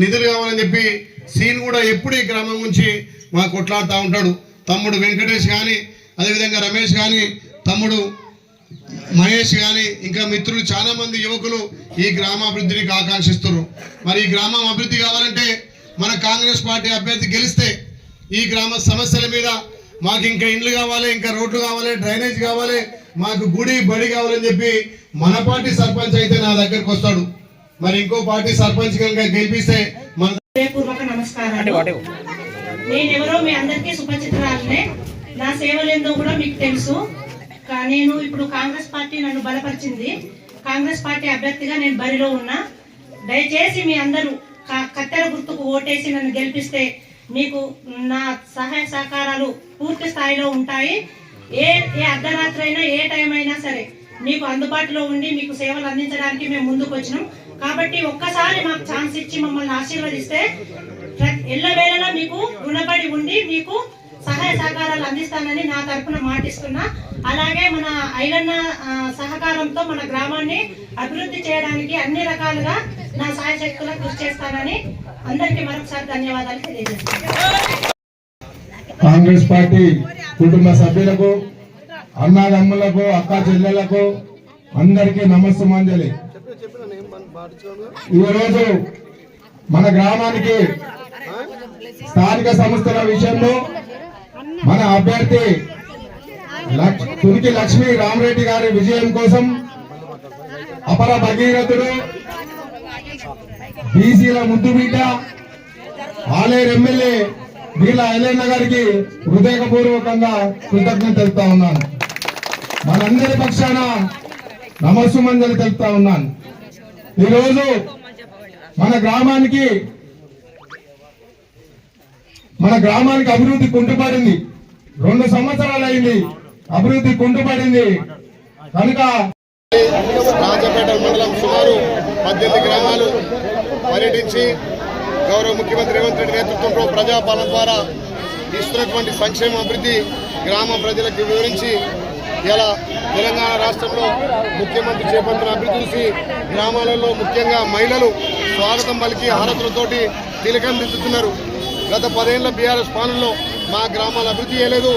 నిధులు కావాలని చెప్పి సీన్ కూడా ఎప్పుడు ఈ గ్రామం నుంచి మా కొట్లాడుతూ ఉంటాడు. తమ్ముడు వెంకటేష్ కానీ అదేవిధంగా రమేష్ కానీ తమ్ముడు మహేష్ కానీ ఇంకా మిత్రులు చాలా మంది యువకులు ఈ గ్రామాభివృద్ధిని ఆకాంక్షిస్తున్నారు. మరి ఈ గ్రామం అభివృద్ధి కావాలంటే మన కాంగ్రెస్ పార్టీ అభ్యర్థి గెలిస్తే ఈ గ్రామ సమస్యల మీద మాకు ఇంకా ఇండ్లు కావాలి ఇంకా రోడ్లు కావాలి డ్రైనేజ్ కావాలి మాకు గుడి బడి కావాలని చెప్పి మన పార్టీ సర్పంచ్ అయితే నా దగ్గరకు వస్తాడు. మరి ఇంకో పార్టీ సర్పంచ్ కనుక గెలిపిస్తే మన హృదయపూర్వక నమస్కారాలు. నేనెవరో మీ అందరికీ సుపరిచితురాలనే నా సేవలేందో కూడా మీకు తెలుసు. నేను ఇప్పుడు కాంగ్రెస్ పార్టీ నన్ను బలపరిచింది. కాంగ్రెస్ పార్టీ అభ్యర్థిగా నేను బరిలో ఉన్నా. దయచేసి మీ అందరూ కత్తెర గుర్తుకు ఓటేసి నన్ను గెలిపిస్తే మీకు నా సహాయ సహకారాలు పూర్తి స్థాయిలో ఉంటాయి. ఏ ఏ అర్ధరాత్రి అయినా ఏ టైం అయినా సరే మీకు అందుబాటులో ఉండి మీకు సేవలు అందించడానికి మేము ముందుకు వచ్చినాం కాబట్టి ఒక్కసారి మాకు ఛాన్స్ ఇచ్చి మమ్మల్ని ఆశీర్వదిస్తే ఎల్లవేళలా మీకు రుణపడి ఉండి మీకు సహాయ సహకారాలు అందిస్తానని నా తరఫున మాటిస్తున్నా. అలాగే మన ఐలన్న సహకారంతో మన గ్రామాన్ని అభివృద్ధి చేయడానికి అన్ని రకాలుగా నా సహాయ శక్తుల కృషి చేస్తానని అందరికీ మరొకసారి ధన్యవాదాలు తెలియజేస్తాను కాంగ్రెస్ పార్టీ కుటుంబ సభ్యులకు అన్నదమ్ములకు అక్క చెల్లెలకు అందరికీ నమస్సుమాంజలి. ఈరోజు మన గ్రామానికి స్థానిక సంస్థల విషయంలో మన అభ్యర్థి లక్- తునికి లక్ష్మీ రామరెడ్డి గారి విజయం కోసం అపర భగీరథుడు బీసీల ముద్దు బిడ్డ ఆలేరు ఎమ్మెల్యే వీళ్ళ ఐలన్న గారికి హృదయపూర్వకంగా కృతజ్ఞత తెలుపుతా ఉన్నాను. మనందరి పక్షాన నమస్సుమంజలు తెలుపుతా ఉన్నాను. ఈరోజు మన గ్రామానికి మన గ్రామానికి అభివృద్ధి కుంటుపడింది. రెండు సంవత్సరాలు అయింది అభివృద్ధి కుంటుపడింది. కనుక రాజపేట మండలం సుమారు పద్దెనిమిది గ్రామాలు పర్యటించి గౌరవ ముఖ్యమంత్రి రేవంత్ రెడ్డి నేతృత్వంలో ప్రజాపాలన ద్వారా ఇస్తున్నటువంటి సంక్షేమ అభివృద్ధి గ్రామ ప్రజలకు వివరించి ఇలా తెలంగాణ రాష్ట్రంలో ముఖ్యమంత్రి చేపట్టిన అభివృద్ధి చూసి గ్రామాలలో ముఖ్యంగా మహిళలు స్వాగతం పలికి హారతులతోటి తిలకం దిద్దుతున్నారు. గత పదేళ్ళ బీఆర్ఎస్ పాలనలో మా గ్రామాల అభివృద్ధి చేయలేదు.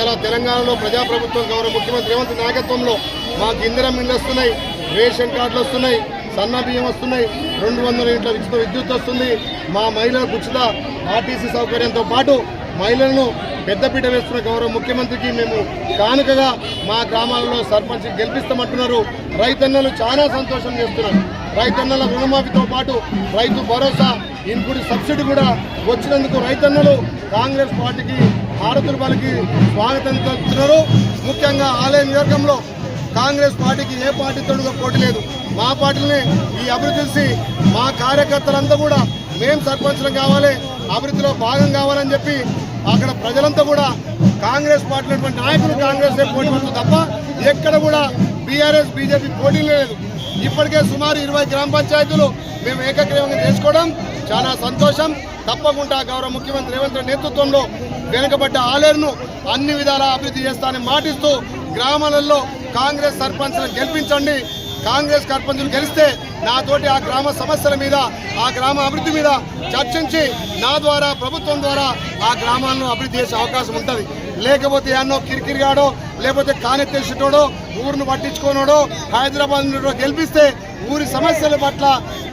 ఇలా తెలంగాణలో ప్రజాప్రభుత్వం గౌరవ ముఖ్యమంత్రి రేవంత్ నాయకత్వంలో మాకు ఇందిరం మిల్లు వస్తున్నాయి. రేషన్ కార్డులు వస్తున్నాయి. సన్న బియ్యం వస్తున్నాయి. రెండు వందల ఇంట్లో ఉచిత విద్యుత్ వస్తుంది. మా మహిళలకు ఉచిత ఆర్టీసీ సౌకర్యంతో పాటు మహిళలను పెద్దపీట వేస్తున్న గౌరవ ముఖ్యమంత్రికి మేము కానుకగా మా గ్రామాలలో సర్పంచ్ గెలిపిస్తామంటున్నారు. రైతన్నలు చాలా సంతోషం చేస్తున్నారు. రైతన్నల రుణమాఫీతో పాటు రైతు భరోసా ఇన్పుట్ సబ్సిడీ కూడా వచ్చినందుకు రైతన్నలు కాంగ్రెస్ పార్టీకి హారతులు పలికి స్వాగతం తెలుపుతున్నారు. ముఖ్యంగా ఆలయ నియోజకంలో కాంగ్రెస్ పార్టీకి ఏ పార్టీ కూడా పోటీ లేదు. మా పార్టీని ఈ అభివృద్ధి చూసి మా కార్యకర్తలంతా కూడా మేం సర్పంచ్లు కావాలి అభివృద్ధిలో భాగం కావాలని చెప్పి అక్కడ ప్రజలంతా కూడా కాంగ్రెస్ పార్టీ నాయకులు కాంగ్రెస్ పోటీ పడుతుంది తప్ప ఎక్కడ కూడా బీఆర్ఎస్ బీజేపీ పోటీ లేదు. ఇప్పటికే సుమారు ఇరవై గ్రామ పంచాయతీలు మేము ఏకగ్రీవంగా చేసుకోవడం చాలా సంతోషం. తప్పకుండా గౌరవ ముఖ్యమంత్రి రేవంత్ రెడ్డి నేతృత్వంలో వెనుకబడ్డ ఆలేరును అన్ని విధాలా అభివృద్ధి చేస్తానని మాటిస్తూ గ్రామాలలో కాంగ్రెస్ సర్పంచ్లను గెలిపించండి. కాంగ్రెస్ సర్పంచులు గెలిస్తే నాతోటి ఆ గ్రామ సమస్యల మీద ఆ గ్రామ అభివృద్ధి మీద చర్చించి నా ద్వారా ప్రభుత్వం ద్వారా ఆ గ్రామాలను అభివృద్ధి చేసే అవకాశం ఉంటుంది. లేకపోతే ఎన్నో కిరికిరిగాడో లేకపోతే కానెత్తేసేటోడో ఊరిని పట్టించుకోనోడో హైదరాబాద్ గెలిపిస్తే ఊరి సమస్యల పట్ల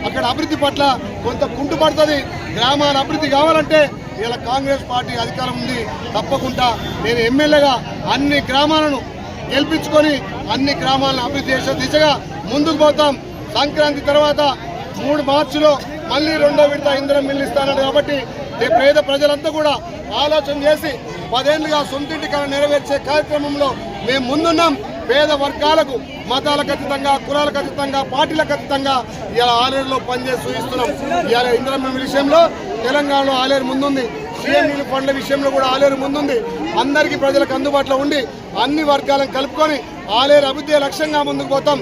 అక్కడ అభివృద్ధి పట్ల కొంత కుంటుపడుతుంది గ్రామాల అభివృద్ధి కావాలంటే ఇలా కాంగ్రెస్ పార్టీ అధికారం ఉంది తప్పకుండా. నేను ఎమ్మెల్యేగా అన్ని గ్రామాలను గెలిపించుకొని అన్ని గ్రామాలను అభివృద్ధి చేసే దిశగా ముందుకు పోతాం. సంక్రాంతి తర్వాత మూడు మార్చిలో మళ్ళీ రెండో విడత ఇంధనం మిల్లు ఇస్తానన్నారు కాబట్టి పేద ప్రజలంతా కూడా ఆలోచన చేసి పదేళ్ళుగా సొంతింటి కళ నెరవేర్చే కార్యక్రమంలో మేము ముందున్నాం. పేద వర్గాలకు మతాలకు అతీతంగా కులాలకు అతీతంగా పార్టీలకు అతీతంగా ఇలా ఆలేరులో పనిచేసి చూపిస్తున్నాం. ఇలా ఇంద్రమ్మ విషయంలో తెలంగాణలో ఆలేరు ముందుంది. సీఎం నీళ్ళు ఫండ్ల విషయంలో కూడా ఆలేరు ముందుంది. అందరికీ ప్రజలకు అందుబాటులో ఉండి అన్ని వర్గాలను కలుపుకొని ఆలేరు అభివృద్ధి లక్ష్యంగా ముందుకు పోతాం.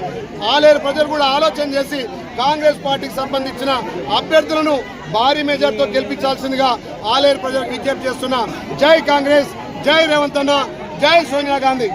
ఆలేరు ప్రజలు కూడా ఆలోచన చేసి కాంగ్రెస్ పార్టీకి సంబంధించిన అభ్యర్థులను భారీ మెజార్టీతో గెలిపించాల్సిందిగా ఆలేరు ప్రజలకు విజ్ఞప్తి చేస్తున్నా. జై కాంగ్రెస్ జై రేవంత్ అన్న జై సోనియా గాంధీ.